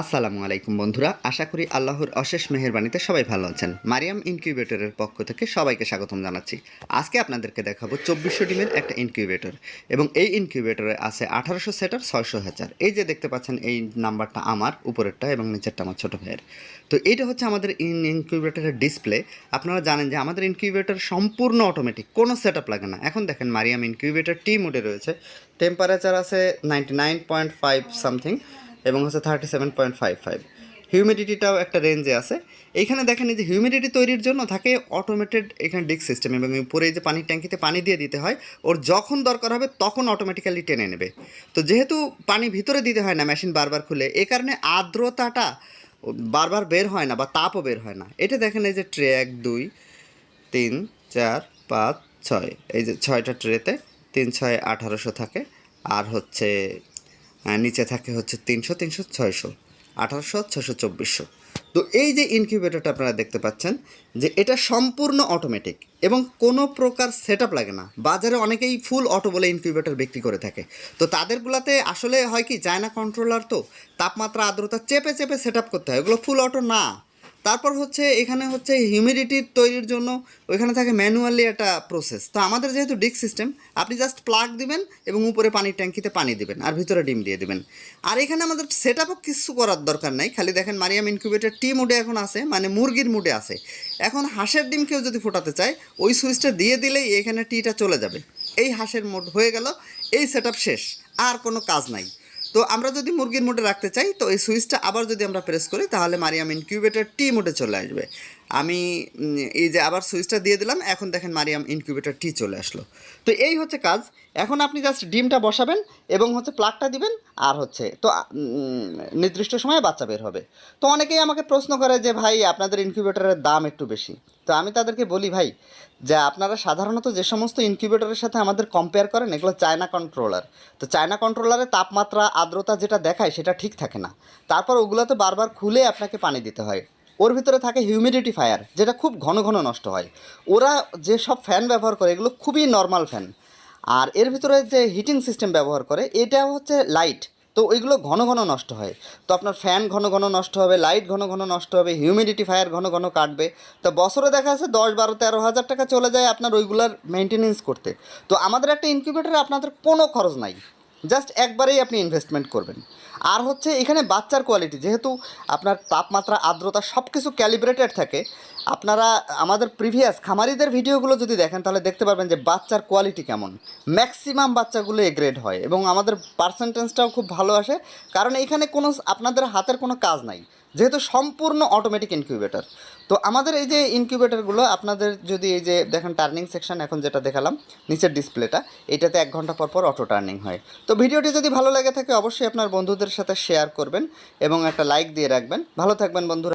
আসসালামু আলাইকুম বন্ধুরা, আশা করি আল্লাহর অশেষ মেহেরবানিতে সবাই ভালো আছেন। মারিয়াম ইনকিউবেটরের পক্ষ থেকে সবাইকে স্বাগতম জানাচ্ছি। আজকে আপনাদেরকে দেখাবো চব্বিশশো ডিমের একটা ইনকিউবেটর এবং এই ইনকিউবেটরে আছে আঠারোশো সেটার ছয়শো হাজার এই যে দেখতে পাচ্ছেন, এই নাম্বারটা আমার, উপরেরটা এবং নিচেরটা আমার ছোটো ভাইয়ের। তো এইটা হচ্ছে আমাদের ইন ইনকিউবেটরের ডিসপ্লে। আপনারা জানেন যে আমাদের ইনকিউবেটর সম্পূর্ণ অটোমেটিক, কোনো সেট আপ লাগে না। এখন দেখেন মারিয়াম ইনকিউবেটর টি মোডে রয়েছে। টেম্পারেচার আছে ninety nine point five something. এবং হচ্ছে thirty seven point five five হিউমিডিটিটাও একটা রেঞ্জে আছে। এইখানে দেখেন যে হিউমিডিটি তৈরির জন্য থাকে অটোমেটেড এখানে ডিক সিস্টেম এবং উপরে যে পানির ট্যাঙ্কিতে পানি দিয়ে দিতে হয়। ওর যখন দরকার হবে তখন অটোমেটিক্যালি টেনে নেবে। তো যেহেতু পানি ভিতরে দিতে হয় না মেশিন বারবার খুলে এই কারণে আর্দ্রতাটা বারবার বের হয় না বা তাপও বের হয় না। এটা দেখেন এই যে ট্রে এক, দুই, তিন, চার, পাঁচ, ছয়। এই যে ছয়টা ট্রেতে তিন, ছয়, আঠারোশো থাকে। আর হচ্ছে নিচে থাকে হচ্ছে তিনশো তিনশো, ছয়শো, আঠারোশো ছশো চব্বিশশো। তো এই যে ইনকিউবেটরটা আপনারা দেখতে পাচ্ছেন যে এটা সম্পূর্ণ অটোমেটিক এবং কোনো প্রকার সেট লাগে না। বাজারে অনেকেই ফুল অটো বলে ইনকিউবেটর বিক্রি করে থাকে। তো তাদেরগুলাতে আসলে হয় কি, যায় না কন্ট্রোলার তো, তাপমাত্রা, আর্দ্রতা চেপে চেপে সেট করতে হয়। এগুলো ফুল অটো না। তারপর হচ্ছে এখানে হচ্ছে হিউমিডিটি তৈরির জন্য ওইখানে থাকে ম্যানুয়ালি একটা প্রসেস তো আমাদের যেহেতু ডিক সিস্টেম আপনি জাস্ট প্লাগ দিবেন এবং উপরে পানির ট্যাঙ্কিতে পানি দিবেন আর ভিতরে ডিম দিয়ে দিবেন। আর এখানে আমাদের সেট কিছু করার দরকার নাই, খালি দেখেন মারিয়াম ইনকিউবেটর টি মুডে এখন আছে মানে মুরগির মুডে আছে। এখন হাঁসের ডিম কেউ যদি ফোটাতে চায়, ওই সুইচটা দিয়ে দিলেই এখানে টিটা চলে যাবে। এই হাঁসের মোড হয়ে গেল, এই সেট শেষ, আর কোনো কাজ নাই। তো আমরা যদি মুরগির মোডে রাখতে চাই, তো এই সুইচটা আবার যদি আমরা প্রেস করি, তাহলে মারিয়াম ইনকিউবেটার টি মোডে চলে আসবে। আমি এই যে আবার সুইচটা দিয়ে দিলাম, এখন দেখেন মারিয়াম ইনকিউবেটর টি চলে আসলো। তো এই হচ্ছে কাজ, এখন আপনি জাস্ট ডিমটা বসাবেন এবং হচ্ছে প্লাগটা দিবেন, আর হচ্ছে, তো নির্দিষ্ট সময়ে বাচ্চা বের হবে। তো অনেকেই আমাকে প্রশ্ন করে যে, ভাই, আপনাদের ইনকিউবেটরের দাম একটু বেশি? তো আমি তাদেরকে বলি, ভাই, যে আপনারা সাধারণত যে সমস্ত ইনকিউবেটরের সাথে আমাদের কম্পেয়ার করেন, এগুলো চায়না কন্ট্রোলার তো চায়না কন্ট্রোলারে তাপমাত্রা, আর্দ্রতা যেটা দেখায়, সেটা ঠিক থাকে না। তারপর ওগুলোতে বারবার খুলে আপনাকে পানি দিতে হয়। ওর ভিতরে থাকে হিউমিডিটি ফায়ার যেটা খুব ঘন ঘন নষ্ট হয়। ওরা যে সব ফ্যান ব্যবহার করে, এগুলো খুবই নর্মাল ফ্যান আর এর ভিতরে যে হিটিং সিস্টেম ব্যবহার করে এটা হচ্ছে লাইট তো ওইগুলো ঘন ঘন নষ্ট হয়। তো আপনার ফ্যান ঘন ঘন নষ্ট হবে লাইট ঘন ঘন নষ্ট হবে হিউমিডিটি ফায়ার ঘন ঘন কাটবে। তো বছরে দেখা যাচ্ছে দশ, বারো, তেরো হাজার টাকা চলে যায় আপনার ওইগুলার মেনটেনেন্স করতে। তো আমাদের একটা ইনকিউবেটরে আপনাদের কোনো খরচ নাই। জাস্ট একবারেই আপনি ইনভেস্টমেন্ট করবেন। আর হচ্ছে এখানে বাচ্চার কোয়ালিটি যেহেতু আপনার তাপমাত্রা, আর্দ্রতা সব কিছু ক্যালিব্রেটেড থাকে, আপনারা আমাদের প্রিভিয়াস খামারিদের ভিডিওগুলো যদি দেখেন, তাহলে দেখতে পারবেন যে বাচ্চার কোয়ালিটি কেমন। ম্যাক্সিমাম বাচ্চাগুলো এ গ্রেড হয় এবং আমাদের পার্সেন্টেজটাও খুব ভালো আসে, কারণ এখানে কোনো, আপনাদের হাতের কোনো কাজ নাই। যেহেতু সম্পূর্ণ অটোমেটিক ইনকিউবেটর তো আমাদের এই যে ইনকিউবেটরগুলো আপনাদের যদি এই যে দেখেন টার্নিং সেকশন এখন যেটা দেখালাম, নিচের ডিসপ্লেটা এটাতে এক ঘণ্টা পর পর অটো টার্নিং হয়। তো ভিডিওটি যদি ভালো লাগে থাকে, অবশ্যই আপনার বন্ধুদের সাথে শেয়ার করবেন এবং একটা লাইক দিয়ে রাখবেন। ভালো থাকবেন বন্ধুরা।